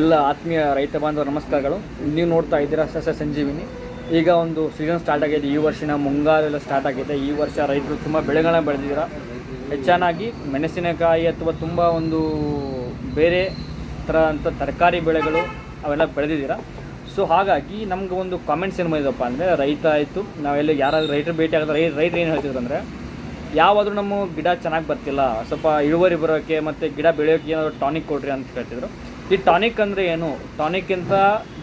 ಎಲ್ಲ ಆತ್ಮೀಯ ರೈತ ಬಾಂಧವ ನಮಸ್ಕಾರಗಳು. ನೀವು ನೋಡ್ತಾ ಇದ್ದೀರಾ ಸಸ್ಯ ಸಂಜೀವಿನಿ. ಈಗ ಒಂದು ಸೀಸನ್ ಸ್ಟಾರ್ಟ್ ಆಗಿದೆ. ಈ ವರ್ಷನ ಮುಂಗಾರೆಲ್ಲ ಸ್ಟಾರ್ಟ್ ಆಗಿದೆ. ಈ ವರ್ಷ ರೈತರು ತುಂಬ ಬೆಳೆಗಳನ್ನ ಬೆಳೆದಿದ್ದೀರಾ. ಹೆಚ್ಚಾನಾಗಿ ಮೆಣಸಿನಕಾಯಿ ಅಥವಾ ತುಂಬ ಒಂದು ಬೇರೆ ಥರ ಅಂತ ತರಕಾರಿ ಬೆಳೆಗಳು ಅವೆಲ್ಲ ಬೆಳೆದಿದ್ದೀರಾ. ಸೊ ಹಾಗಾಗಿ ನಮ್ಗೆ ಒಂದು ಕಾಮೆಂಟ್ಸ್ ಏನು ಮಾಡಿದಪ್ಪ ಅಂದರೆ, ರೈತ ಆಯಿತು ನಾವೆಲ್ಲ ಯಾರಾದರೂ ರೈತರು ಭೇಟಿ ಆಗಿದ್ರೆ ರೈ, ರೈತರು ಏನು ಹೇಳ್ತಿದ್ರು ಅಂದರೆ, ಯಾವಾದರೂ ನಮ್ಮ ಗಿಡ ಚೆನ್ನಾಗಿ ಬರ್ತಿಲ್ಲ, ಸ್ವಲ್ಪ ಇಳುವರಿ ಬರೋಕ್ಕೆ ಮತ್ತು ಗಿಡ ಬೆಳೆಯೋಕ್ಕೆ ಏನಾದರೂ ಟಾನಿಕ್ ಕೊಡ್ರಿ ಅಂತ ಕೇಳ್ತಿದ್ರು ಈ ಟಾನಿಕ್ ಅಂದರೆ ಏನು? ಟಾನಿಕ್ಕಿಂತ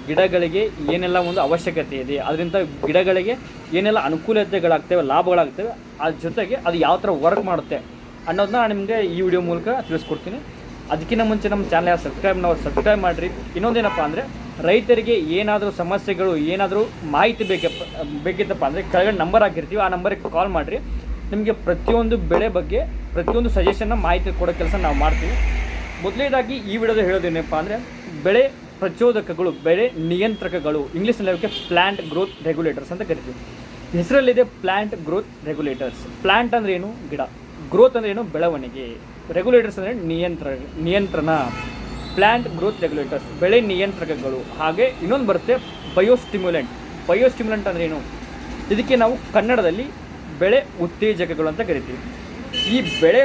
ಗಿಡಗಳಿಗೆ ಏನೆಲ್ಲ ಒಂದು ಅವಶ್ಯಕತೆ ಇದೆ. ಅದರಿಂದ ಗಿಡಗಳಿಗೆ ಏನೆಲ್ಲ ಅನುಕೂಲತೆಗಳಾಗ್ತವೆ, ಲಾಭಗಳಾಗ್ತವೆ, ಅದ್ರ ಜೊತೆಗೆ ಅದು ಯಾವ ಥರ ವರ್ಕ್ ಮಾಡುತ್ತೆ ಅನ್ನೋದನ್ನ ನಾನು ನಿಮಗೆ ಈ ವಿಡಿಯೋ ಮೂಲಕ ತಿಳಿಸ್ಕೊಡ್ತೀನಿ. ಅದಕ್ಕಿಂತ ಮುಂಚೆ ನಮ್ಮ ಚಾನಲ್ ಸಬ್ಸ್ಕ್ರೈಬ್ ನಾವು ಸಬ್ಸ್ಕ್ರೈಬ್ ಮಾಡಿರಿ. ಇನ್ನೊಂದೇನಪ್ಪ ಅಂದರೆ ರೈತರಿಗೆ ಏನಾದರೂ ಸಮಸ್ಯೆಗಳು, ಏನಾದರೂ ಮಾಹಿತಿ ಬೇಕಪ್ಪ ಬೇಕಿತ್ತಪ್ಪ ಅಂದರೆ ಕೆಳಗಡೆ ನಂಬರ್ ಹಾಕಿರ್ತೀವಿ. ಆ ನಂಬರಿಗೆ ಕಾಲ್ ಮಾಡಿರಿ. ನಿಮಗೆ ಪ್ರತಿಯೊಂದು ಬೆಳೆ ಬಗ್ಗೆ ಪ್ರತಿಯೊಂದು ಸಜೆಷನ್ನ ಮಾಹಿತಿ ಕೊಡೋ ಕೆಲಸ ನಾವು ಮಾಡ್ತೀವಿ. ಮೊದಲನೇದಾಗಿ ಈ ವಿಡಿಯೋದಲ್ಲಿ ಹೇಳೋದೇನಪ್ಪ ಅಂದರೆ ಬೆಳೆ ಪ್ರಚೋದಕಗಳು, ಬೆಳೆ ನಿಯಂತ್ರಕಗಳು ಇಂಗ್ಲೀಷ್ನಲ್ಲಿ ಅದಕ್ಕೆ ಪ್ಲ್ಯಾಂಟ್ ಗ್ರೋತ್ ರೆಗ್ಯುಲೇಟರ್ಸ್ ಅಂತ ಕರಿತೀವಿ. ಹೆಸರಲ್ಲಿದೆ ಪ್ಲ್ಯಾಂಟ್ ಗ್ರೋತ್ ರೆಗ್ಯುಲೇಟರ್ಸ್ ಪ್ಲ್ಯಾಂಟ್ ಅಂದರೆ ಏನು? ಗಿಡ. ಗ್ರೋತ್ ಅಂದರೆ ಏನು? ಬೆಳವಣಿಗೆ. ರೆಗ್ಯುಲೇಟರ್ಸ್ ಅಂದರೆ ನಿಯಂತ್ರ, ನಿಯಂತ್ರಣ. ಪ್ಲ್ಯಾಂಟ್ ಗ್ರೋತ್ ರೆಗ್ಯುಲೇಟರ್ಸ್ ಬೆಳೆ ನಿಯಂತ್ರಕಗಳು. ಹಾಗೆ ಇನ್ನೊಂದು ಬರುತ್ತೆ ಬಯೋಸ್ಟಿಮ್ಯುಲೆಂಟ್ ಬಯೋಸ್ಟಿಮ್ಯುಲೆಂಟ್ ಅಂದರೆ ಏನು? ಇದಕ್ಕೆ ನಾವು ಕನ್ನಡದಲ್ಲಿ ಬೆಳೆ ಉತ್ತೇಜಕಗಳು ಅಂತ ಕರಿತೀವಿ. ಈ ಬೆಳೆ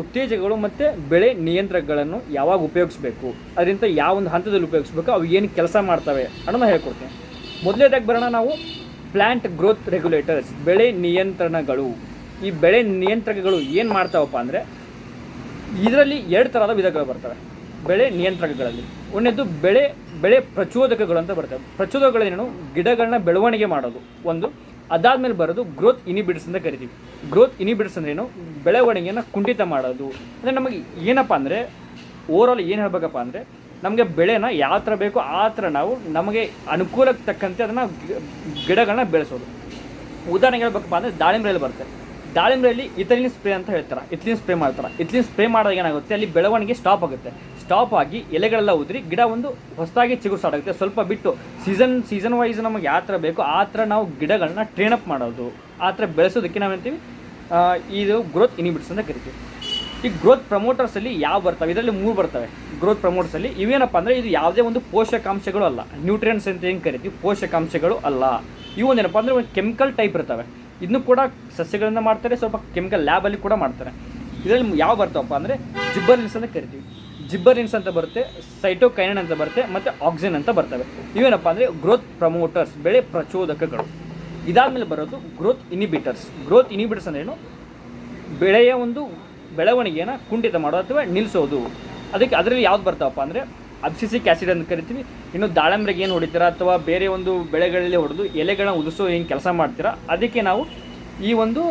ಉತ್ತೇಜಕಗಳು ಮತ್ತು ಬೆಳೆ ನಿಯಂತ್ರಕಗಳನ್ನು ಯಾವಾಗ ಉಪಯೋಗಿಸ್ಬೇಕು, ಅದರಿಂದ ಯಾವ ಒಂದು ಹಂತದಲ್ಲಿ ಉಪಯೋಗಿಸ್ಬೇಕು, ಅವು ಏನು ಕೆಲಸ ಮಾಡ್ತವೆ ಅನ್ನೋದನ್ನ ಹೇಳ್ಕೊಡ್ತೀನಿ. ಮೊದಲನೇದಾಗಿ ಬರೋಣ ನಾವು ಪ್ಲ್ಯಾಂಟ್ ಗ್ರೋತ್ ರೆಗ್ಯುಲೇಟರ್ಸ್ ಬೆಳೆ ನಿಯಂತ್ರಣಗಳು. ಈ ಬೆಳೆ ನಿಯಂತ್ರಕಗಳು ಏನು ಮಾಡ್ತಾವಪ್ಪ ಅಂದರೆ ಇದರಲ್ಲಿ ಎರಡು ಥರದ ವಿಧಗಳು ಬರ್ತವೆ. ಬೆಳೆ ನಿಯಂತ್ರಕಗಳಲ್ಲಿ. ಒಂದನೇದು ಬೆಳೆ ಬೆಳೆ ಪ್ರಚೋದಕಗಳು ಅಂತ ಬರ್ತವೆ. ಪ್ರಚೋದಕಗಳೇನು? ಗಿಡಗಳನ್ನ ಬೆಳವಣಿಗೆ ಮಾಡೋದು. ಒಂದು ಅದಾದ್ಮೇಲೆ ಬರೋದು ಗ್ರೋತ್ ಇನಿಬಿಡ್ಸ್ ಅಂತ ಕರಿತೀವಿ. ಗ್ರೋತ್ ಇನಿಬಿಟ್ಸ್ ಏನು? ಬೆಳವಣಿಗೆಯನ್ನು ಕುಂಠಿತ ಮಾಡೋದು. ಅಂದರೆ ನಮಗೆ ಏನಪ್ಪ ಅಂದರೆ ಓವರಾಲ್ ಏನು ಹೇಳ್ಬೇಕಪ್ಪ ಅಂದರೆ, ನಮಗೆ ಬೆಳೆನ ಯಾವ ಥರ ಬೇಕೋ ಆ ಥರ ನಾವು ನಮಗೆ ಅನುಕೂಲಕ್ಕೆ ತಕ್ಕಂತೆ ಅದನ್ನು ಗಿಡಗಳನ್ನ ಬೆಳೆಸೋದು. ಉದಾಹರಣೆಗೆ ಹೇಳ್ಬೇಕಪ್ಪ ಅಂದರೆ ದಾಳಿಂಬೆಯಲ್ಲಿ ಬರುತ್ತೆ. ದಾಳಿಂಬೆಯಲ್ಲಿ ಇಥಲಿನ್ ಸ್ಪ್ರೇ ಅಂತ ಹೇಳ್ತಾರೆ. ಇಥಲಿನ್ ಸ್ಪ್ರೇ ಮಾಡ್ತಾರೆ. ಇಥಲಿನ್ ಸ್ಪ್ರೇ ಮಾಡಿದಾಗ ಏನಾಗುತ್ತೆ? ಅಲ್ಲಿ ಬೆಳವಣಿಗೆ ಸ್ಟಾಪ್ ಆಗುತ್ತೆ. ಸ್ಟಾಪ್ ಆಗಿ ಎಲೆಗಳೆಲ್ಲ ಉದುರಿ ಗಿಡ ಒಂದು ಹೊಸದಾಗಿ ಚಿಗುರು ಸ್ಟಾರ್ಟ್ ಆಗುತ್ತೆ ಸ್ವಲ್ಪ ಬಿಟ್ಟು ಸೀಸನ್ ಸೀಸನ್ ವೈಸ್ ನಮಗೆ ಯಾವ ಥರ ಬೇಕು ಆ ಥರ ನಾವು ಗಿಡಗಳನ್ನ ಟ್ರೈನ್ ಅಪ್ ಮಾಡೋದು, ಆ ಥರ ಬೆಳೆಸೋದಕ್ಕೆ ನಾವು ಹೇಳ್ತೀವಿ. ಇದು ಗ್ರೋತ್ ಇನಿಬಿಟ್ಸ್ ಅಂತ ಕರಿತೀವಿ. ಈ ಗ್ರೋತ್ ಪ್ರಮೋಟರ್ಸಲ್ಲಿ ಯಾವ ಬರ್ತವೆ? ಇದರಲ್ಲಿ ಮೂರು ಬರ್ತವೆ. ಗ್ರೋತ್ ಪ್ರಮೋಟರ್ಸಲ್ಲಿ ಇವೇನಪ್ಪ ಅಂದರೆ ಇದು ಯಾವುದೇ ಒಂದು ಪೋಷಕಾಂಶಗಳು ಅಲ್ಲ. ನ್ಯೂಟ್ರಿಯನ್ಸ್ ಅಂತ ಏನು ಕರಿತೀವಿ? ಪೋಷಕಾಂಶಗಳು ಅಲ್ಲ. ಇವು ಒಂದೇನಪ್ಪ ಅಂದರೆ ಒಂದು ಕೆಮಿಕಲ್ ಟೈಪ್ ಇರ್ತವೆ. ಇದನ್ನು ಕೂಡ ಸಸ್ಯಗಳಿಂದ ಮಾಡ್ತಾರೆ, ಸ್ವಲ್ಪ ಕೆಮಿಕಲ್ ಲ್ಯಾಬಲ್ಲಿ ಕೂಡ ಮಾಡ್ತಾರೆ. ಇದರಲ್ಲಿ ಯಾವ ಬರ್ತಾವಪ್ಪ ಅಂದರೆ ಜಿಬ್ಬರ್ಲಿನ್ಸ್ ಅಂತ ಕರಿತೀವಿ. ಜಿಬ್ಬರ್ಲಿನ್ಸ್ ಅಂತ ಬರುತ್ತೆ, ಸೈಟೋಕೈನನ್ ಅಂತ ಬರುತ್ತೆ, ಮತ್ತು ಆಕ್ಸಿನ್ ಅಂತ ಬರ್ತವೆ. ಇವೇನಪ್ಪ ಅಂದರೆ ಗ್ರೋತ್ ಪ್ರಮೋಟರ್ಸ್ ಬೆಳೆ ಪ್ರಚೋದಕಗಳು. ಇದಾದಮೇಲೆ ಬರೋದು ಗ್ರೋತ್ ಇನಿಬಿಟರ್ಸ್ ಗ್ರೋತ್ ಇನಿಬಿಟರ್ಸ್ ಅಂದ್ರೇನು ಬೆಳೆಯ ಒಂದು ಬೆಳವಣಿಗೆಯನ್ನು ಕುಂಠಿತ ಮಾಡೋದು ಅಥವಾ ನಿಲ್ಲಿಸೋದು ಅದಕ್ಕೆ ಅದರಲ್ಲಿ ಯಾವ್ದು ಬರ್ತಾವಪ್ಪ ಅಂದರೆ ಅಬ್ಸಿಸಿಕ್ ಆ್ಯಸಿಡ್ ಅಂತ ಕರಿತೀವಿ. ಇನ್ನು ದಾಳಂಬ್ರಿಗೆ ಏನು ಹೊಡಿತೀರಾ ಅಥವಾ ಬೇರೆ ಒಂದು ಬೆಳೆಗಳಲ್ಲಿ ಹೊಡೆದು ಎಲೆಗಳನ್ನ ಉದಿಸೋ ಏನು ಕೆಲಸ ಮಾಡ್ತೀರಾ? ಅದಕ್ಕೆ ನಾವು ಈ ಒಂದು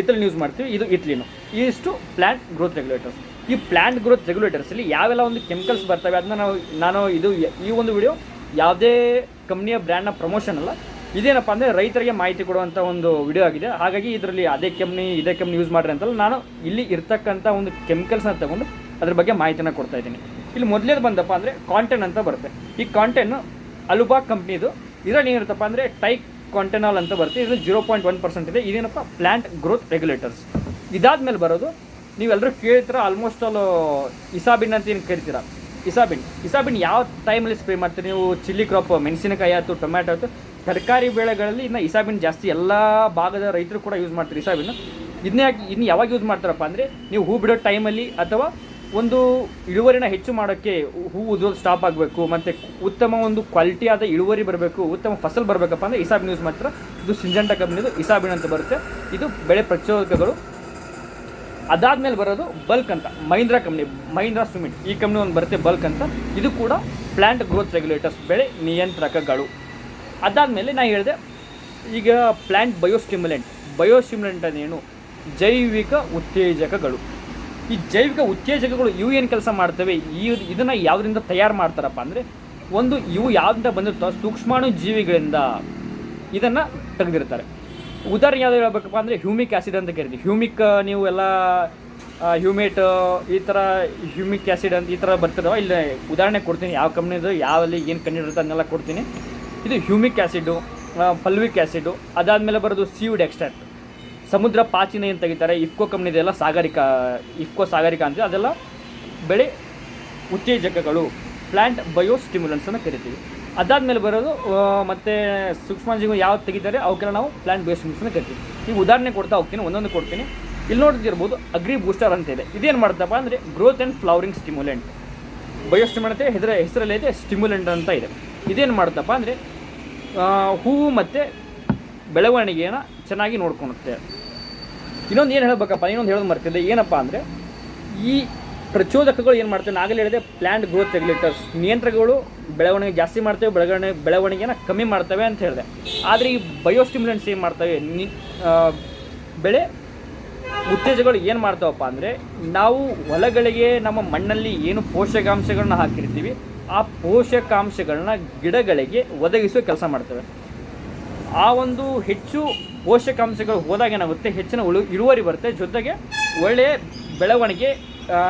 ಇಥಲಿನ್ ಯೂಸ್ ಮಾಡ್ತೀವಿ. ಇದು ಇಟ್ಲಿನು ಇಷ್ಟು ಪ್ಲ್ಯಾಂಟ್ ಗ್ರೋತ್ ರೆಗ್ಯುಲೇಟರ್ಸ್ ಈ ಪ್ಲ್ಯಾಂಟ್ ಗ್ರೋತ್ ರೆಗ್ಯುಲೇಟರ್ಸಲ್ಲಿ ಯಾವೆಲ್ಲ ಒಂದು ಕೆಮಿಕಲ್ಸ್ ಬರ್ತವೆ ಅದನ್ನ ನಾವು ನಾನು ಇದು ಈ ಒಂದು ವಿಡಿಯೋ ಯಾವುದೇ ಕಂಪ್ನಿಯ ಬ್ರ್ಯಾಂಡ್ನ ಪ್ರಮೋಷನ್ ಅಲ್ಲ. ಇದೇನಪ್ಪ ಅಂದರೆ ರೈತರಿಗೆ ಮಾಹಿತಿ ಕೊಡುವಂಥ ಒಂದು ವಿಡಿಯೋ ಆಗಿದೆ. ಹಾಗಾಗಿ ಇದರಲ್ಲಿ ಅದೇ ಕಂಪ್ನಿ ಇದೇ ಕಂಪ್ನಿ ಯೂಸ್ ಮಾಡ್ರಿ ಅಂತಲ್ಲ ನಾನು ಇಲ್ಲಿ ಇರ್ತಕ್ಕಂಥ ಒಂದು ಕೆಮಿಕಲ್ಸ್ನ ತಗೊಂಡು ಅದ್ರ ಬಗ್ಗೆ ಮಾಹಿತಿನ ಕೊಡ್ತಾ ಇದ್ದೀನಿ. ಇಲ್ಲಿ ಮೊದಲೇದು ಬಂದಪ್ಪ ಅಂದರೆ ಕಾಂಟೆನ್ ಅಂತ ಬರುತ್ತೆ. ಈ ಕಾಂಟೆನ್ ಅಲುಬಾ ಕಂಪ್ನಿದು ಇದರಲ್ಲಿ ಏನಿರುತ್ತಪ್ಪ ಅಂದರೆ ಟೈಕ್ ಕಾಂಟೆನಾಲ್ ಅಂತ ಬರುತ್ತೆ. ಇದು ಜೀರೋ ಪಾಯಿಂಟ್ ಒನ್ ಪರ್ಸೆಂಟ್ ಇದೆ. ಇದೇನಪ್ಪ? ಪ್ಲ್ಯಾಂಟ್ ಗ್ರೋತ್ ರೆಗ್ಯುಲೇಟರ್ಸ್ ಇದಾದ್ಮೇಲೆ ಬರೋದು ನೀವೆಲ್ಲರೂ ಕೇಳ್ತೀರ ಆಲ್ಮೋಸ್ಟ್ ಆಲ್ ಇಸಾಬಿನ್ ಅಂತ ಏನು ಕರಿತೀರ ಇಸಾಬಿನ್. ಇಸಾಬಿನ್ ಯಾವ ಟೈಮಲ್ಲಿ ಸ್ಪ್ರೇ ಮಾಡ್ತೀರಿ? ನೀವು ಚಿಲ್ಲಿ ಕ್ರಾಪ್ ಮೆಣಸಿನಕಾಯಿ ಆಯಿತು ಟೊಮ್ಯಾಟೊ ಆಯಿತು, ತರಕಾರಿ ಬೆಳೆಗಳಲ್ಲಿ ಇನ್ನು ಇಸಾಬಿನ್ ಜಾಸ್ತಿ ಎಲ್ಲ ಭಾಗದ ರೈತರು ಕೂಡ ಯೂಸ್ ಮಾಡ್ತೀರಿ ಇಸಾಬಿನ್ ಇದನ್ನೇ ಯಾಕೆ ಇನ್ನು ಯಾವಾಗ ಯೂಸ್ ಮಾಡ್ತಾರಪ್ಪ ಅಂದರೆ, ನೀವು ಹೂ ಬಿಡೋ ಟೈಮಲ್ಲಿ ಅಥವಾ ಒಂದು ಇಳುವರಿನ ಹೆಚ್ಚು ಮಾಡೋಕ್ಕೆ ಹೂ ಉದೋದು ಸ್ಟಾಪ್ ಆಗಬೇಕು, ಮತ್ತು ಉತ್ತಮ ಒಂದು ಕ್ವಾಲಿಟಿ ಆದ ಇಳುವರಿ ಬರಬೇಕು, ಉತ್ತಮ ಫಸಲ್ ಬರಬೇಕಪ್ಪ ಅಂದರೆ ಇಸಾಬಿನ್ ಯೂಸ್ ಮಾಡ್ತಾರೆ? ಇದು ಸಿಂಜಂಟ ಕಂಪ್ನಿದು ಇಸಾಬಿನ್ ಅಂತ ಬರುತ್ತೆ. ಇದು ಬೆಳೆ ಪ್ರಚೋದಕಗಳು. ಅದಾದ್ಮೇಲೆ ಬರೋದು ಬಲ್ಕ್ ಅಂತ, ಮಹೀಂದ್ರಾ ಕಂಪ್ನಿ ಮಹೀಂದ್ರಾ ಸಿಮೆಂಟ್ ಈ ಕಂಪ್ನಿ ಒಂದು ಬರುತ್ತೆ ಬಲ್ಕ್ ಅಂತ. ಇದು ಕೂಡ ಪ್ಲ್ಯಾಂಟ್ ಗ್ರೋತ್ ರೆಗ್ಯುಲೇಟರ್ಸ್ ಬೆಳೆ ನಿಯಂತ್ರಕಗಳು. ಅದಾದಮೇಲೆ ನಾನು ಹೇಳಿದೆ, ಈಗ ಪ್ಲ್ಯಾಂಟ್ ಬಯೋಸ್ಟಿಮ್ಯುಲೆಂಟ್ ಬಯೋಸ್ಟಿಮ್ಯುಲೆಂಟ್ ಏನು? ಜೈವಿಕ ಉತ್ತೇಜಕಗಳು. ಈ ಜೈವಿಕ ಉತ್ತೇಜಕಗಳು ಇವು ಏನು ಕೆಲಸ ಮಾಡ್ತವೆ? ಈ ಇದನ್ನು ಯಾವುದರಿಂದ ತಯಾರು ಮಾಡ್ತಾರಪ್ಪ ಅಂದರೆ, ಒಂದು ಇವು ಯಾವುದರಿಂದ ಬಂದಿರುತ್ತೋ ಸೂಕ್ಷ್ಮಾಣು ಜೀವಿಗಳಿಂದ ಇದನ್ನು ತೆಗೆದಿರ್ತಾರೆ. ಉದಾಹರಣೆ ಯಾವ್ದು ಹೇಳ್ಬೇಕಪ್ಪ ಅಂದರೆ ಹ್ಯೂಮಿಕ್ ಆ್ಯಸಿಡ್ ಅಂತ ಕರಿತೀವಿ ಹ್ಯೂಮಿಕ್ ನೀವು ಎಲ್ಲ ಹ್ಯೂಮೇಟ್, ಈ ಥರ ಹ್ಯೂಮಿಕ್ ಆ್ಯಸಿಡ್ ಅಂತ ಈ ಥರ ಬರ್ತಿದಾವೆ, ಇಲ್ಲ ಉದಾಹರಣೆ ಕೊಡ್ತೀನಿ. ಯಾವ ಕಂಪ್ನಿದು, ಯಾವಲ್ಲಿ, ಏನು ಕಂಡಿರುತ್ತೆ ಅದನ್ನೆಲ್ಲ ಕೊಡ್ತೀನಿ. ಇದು ಹ್ಯೂಮಿಕ್ ಆ್ಯಸಿಡು ಪಲ್ವಿಕ್ ಆ್ಯಸಿಡು ಅದಾದಮೇಲೆ ಬರೋದು ಸೀವುಡ್ ಎಕ್ಸ್ಟ್ರಾಕ್ಟ್. ಸಮುದ್ರ ಪಾಚಿನ ಏನು ತೆಗಿತಾರೆ, ಇಫ್ಕೋ ಕಂಪ್ನಿದೆಲ್ಲ ಸಾಗರಿಕಾ, ಇಫ್ಕೋ ಸಾಗರಿಕಾ ಅಂತ ಅದೆಲ್ಲ ಬೆಳೆ ಉತ್ತೇಜಕಗಳು ಪ್ಲ್ಯಾಂಟ್ ಅಂತ ಕರಿತೀವಿ. ಅದಾದಮೇಲೆ ಬರೋದು ಮತ್ತು ಜೀವ ಯಾವ್ದು ತೆಗಿತಾರೆ ಅವಕ್ಕೆಲ್ಲ ನಾವು ಪ್ಲ್ಯಾಂಟ್ ಬೇಸ್ ಮಿಕ್ಸ್ನ ಕರಿತೀವಿ ಈಗ ಉದಾಹರಣೆ ಕೊಡ್ತಾ ಹೋಗ್ತೀನಿ, ಒಂದೊಂದು ಕೊಡ್ತೀನಿ. ಇಲ್ಲಿ ನೋಡ್ತಿರ್ಬೋದು ಅಗ್ರಿ ಬೂಸ್ಟರ್ ಅಂತ ಇದೆ. ಇದೇನು ಮಾಡ್ತಪ್ಪ ಅಂದರೆ growth and flowering stimulant bio stimulant ಹೆಸರಲ್ಲೇ ಐತೆ ಸ್ಟಿಮ್ಯುಲೆಂಟ್ ಅಂತ ಇದೆ. ಇದೇನು ಮಾಡುತ್ತಪ್ಪ ಅಂದರೆ ಹೂವು ಮತ್ತು ಬೆಳವಣಿಗೆಯನ್ನು ಚೆನ್ನಾಗಿ ನೋಡ್ಕೊಳುತ್ತೆ. ಇನ್ನೊಂದು ಏನು ಹೇಳಬೇಕಪ್ಪ, ಇನ್ನೊಂದು ಹೇಳೋದು ಮರ್ತಿದ್ದೆ. ಏನಪ್ಪ ಅಂದರೆ, ಈ ಪ್ರಚೋದಕಗಳು ಏನು ಮಾಡ್ತವೆ? ನಾಗಲೇ ಹೇಳಿದೆ ಪ್ಲ್ಯಾಂಟ್ ಗ್ರೋತ್ ರೆಗ್ಯುಲೇಟರ್ಸ್ ನಿಯಂತ್ರಕಗಳು ಬೆಳವಣಿಗೆ ಜಾಸ್ತಿ ಮಾಡ್ತೇವೆ, ಬೆಳವಣಿಗೆ, ಬೆಳವಣಿಗೆನ ಕಮ್ಮಿ ಮಾಡ್ತವೆ ಅಂತ ಹೇಳಿದೆ. ಆದರೆ ಈ ಬಯೋಸ್ಟಿಮ್ಯುಲೆಂಟ್ಸ್ ಏನು ಮಾಡ್ತವೆ? ನಿ ಬೆಳೆ ಉತ್ತೇಜಗಳು ಏನು ಮಾಡ್ತಾವಪ್ಪ ಅಂದರೆ, ನಾವು ಹೊಲಗಳಿಗೆ, ನಮ್ಮ ಮಣ್ಣಲ್ಲಿ ಏನು ಪೋಷಕಾಂಶಗಳನ್ನ ಹಾಕಿರ್ತೀವಿ, ಆ ಪೋಷಕಾಂಶಗಳನ್ನ ಗಿಡಗಳಿಗೆ ಒದಗಿಸುವ ಕೆಲಸ ಮಾಡ್ತವೆ. ಆ ಒಂದು ಹೆಚ್ಚು ಪೋಷಕಾಂಶಗಳು ಹೋದಾಗ ಏನಾಗುತ್ತೆ? ಹೆಚ್ಚಿನ ಇಳುವರಿ ಬರುತ್ತೆ. ಜೊತೆಗೆ ಒಳ್ಳೆಯ ಬೆಳವಣಿಗೆ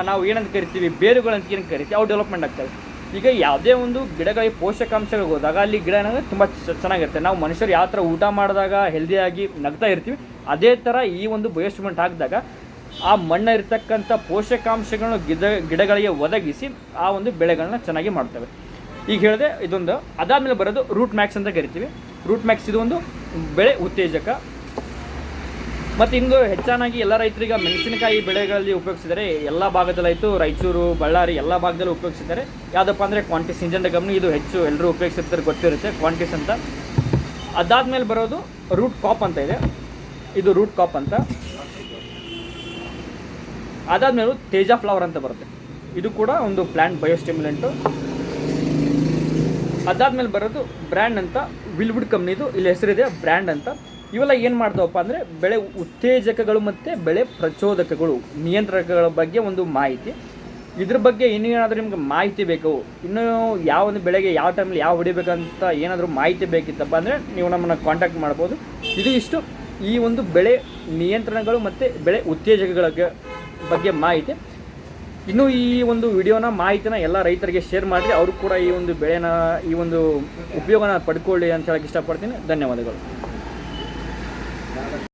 ನಾವು ಏನಂತ ಕರಿತೀವಿ? ಬೇರುಗಳಂತ ಏನು ಕರಿತೀವಿ? ಅವು ಡೆವಲಪ್ಮೆಂಟ್ ಆಗ್ತವೆ. ಈಗ ಯಾವುದೇ ಒಂದು ಗಿಡಗಳಿಗೆ ಪೋಷಕಾಂಶಗಳು ಹೋದಾಗ ಅಲ್ಲಿ ಗಿಡ ಏನಂದ್ರೆ ತುಂಬ ಚೆನ್ನಾಗಿರುತ್ತೆ. ನಾವು ಮನುಷ್ಯರು ಯಾವ ಥರ ಊಟ ಮಾಡಿದಾಗ ಹೆಲ್ದಿಯಾಗಿ ನಗ್ತಾ ಇರ್ತೀವಿ, ಅದೇ ಥರ ಈ ಒಂದು ಬಯೋಸ್ಟಿಮೆಂಟ್ ಹಾಕಿದಾಗ ಆ ಮಣ್ಣ ಇರ್ತಕ್ಕಂಥ ಪೋಷಕಾಂಶಗಳನ್ನು ಗಿಡ, ಗಿಡಗಳಿಗೆ ಒದಗಿಸಿ ಆ ಒಂದು ಬೆಳೆಗಳನ್ನ ಚೆನ್ನಾಗಿ ಮಾಡ್ತವೆ. ಈಗ ಹೇಳಿದೆ, ಇದೊಂದು ಅದಾದಮೇಲೆ ಬರೋದು ರೂಟ್ ಮ್ಯಾಕ್ಸ್ ಅಂತ ಕರಿತೀವಿ. ರೂಟ್ ಮ್ಯಾಕ್ಸ್ ಇದು ಒಂದು ಬೆಳೆ ಉತ್ತೇಜಕ. ಮತ್ತು ಇಂದು ಹೆಚ್ಚಾನಾಗಿ ಎಲ್ಲ ರೈತರಿಗೆ ಮೆಣಸಿನಕಾಯಿ ಬೆಳೆಗಳಲ್ಲಿ ಉಪಯೋಗಿಸಿದರೆ ಎಲ್ಲ ಭಾಗದಲ್ಲಾಯಿತು ರಾಯಚೂರು, ಬಳ್ಳಾರಿ ಎಲ್ಲ ಭಾಗದಲ್ಲೂ ಉಪಯೋಗಿಸಿದ್ದಾರೆ. ಯಾವುದಪ್ಪ ಅಂದರೆ ಕ್ವಾಂಟಿಸ್ ಇಂಜನ್ ಕಂಪ್ನಿ ಇದು ಹೆಚ್ಚು ಎಲ್ಲರೂ ಉಪಯೋಗಿಸಿರ್ತಾರೆ ಗೊತ್ತಿರುತ್ತೆ ಕ್ವಾಂಟಿಸ್ ಅಂತ. ಅದಾದಮೇಲೆ ಬರೋದು ರೂಟ್ ಕಾಪ್ ಅಂತ ಇದೆ. ಇದು ರೂಟ್ ಕಾಪ್ ಅಂತ. ಅದಾದಮೇಲೆ ತೇಜ ಫ್ಲವರ್ ಅಂತ ಬರುತ್ತೆ. ಇದು ಕೂಡ ಒಂದು ಪ್ಲ್ಯಾಂಟ್ ಬಯೋಸ್ಟಿಮ್ಯುಲೆಂಟು ಅದಾದ್ಮೇಲೆ ಬರೋದು ಬ್ರ್ಯಾಂಡ್ ಅಂತ ವಿಲ್ವುಡ್ ಕಂಪ್ನಿದು ಇಲ್ಲಿ ಹೆಸರಿದೆ ಬ್ರ್ಯಾಂಡ್ ಅಂತ. ಇವೆಲ್ಲ ಏನು ಮಾಡ್ತಾವಪ್ಪ ಅಂದರೆ ಬೆಳೆ ಉತ್ತೇಜಕಗಳು ಮತ್ತು ಬೆಳೆ ಪ್ರಚೋದಕಗಳು, ನಿಯಂತ್ರಕಗಳ ಬಗ್ಗೆ ಒಂದು ಮಾಹಿತಿ. ಇದ್ರ ಬಗ್ಗೆ ಇನ್ನೂ ಏನಾದರೂ ನಿಮ್ಗೆ ಮಾಹಿತಿ ಬೇಕು? ಇನ್ನೂ ಯಾವ ಒಂದು ಬೆಳೆಗೆ ಯಾವ ಟೈಮಲ್ಲಿ ಯಾವ ಹೊಡಿಬೇಕಂತ ಏನಾದರೂ ಮಾಹಿತಿ ಬೇಕಿತ್ತಪ್ಪ ಅಂದರೆ ನೀವು ನಮ್ಮನ್ನು ಕಾಂಟ್ಯಾಕ್ಟ್ ಮಾಡ್ಬೋದು. ಇದು ಇಷ್ಟು. ಈ ಒಂದು ಬೆಳೆ ನಿಯಂತ್ರಣಗಳು ಮತ್ತು ಬೆಳೆ ಉತ್ತೇಜಕಗಳ ಬಗ್ಗೆ ಮಾಹಿತಿ. ಇನ್ನು ಈ ಒಂದು ವಿಡಿಯೋನ ಮಾಹಿತಿನ ಎಲ್ಲ ರೈತರಿಗೆ ಶೇರ್ ಮಾಡಿ ಅವರು ಕೂಡ ಈ ಒಂದು ಬೆಳೆನ, ಈ ಒಂದು ಉಪಯೋಗನ ಪಡ್ಕೊಳ್ಳಿ ಅಂತ ಹೇಳಕ್ಕೆ ಇಷ್ಟಪಡ್ತೀನಿ. ಧನ್ಯವಾದಗಳು.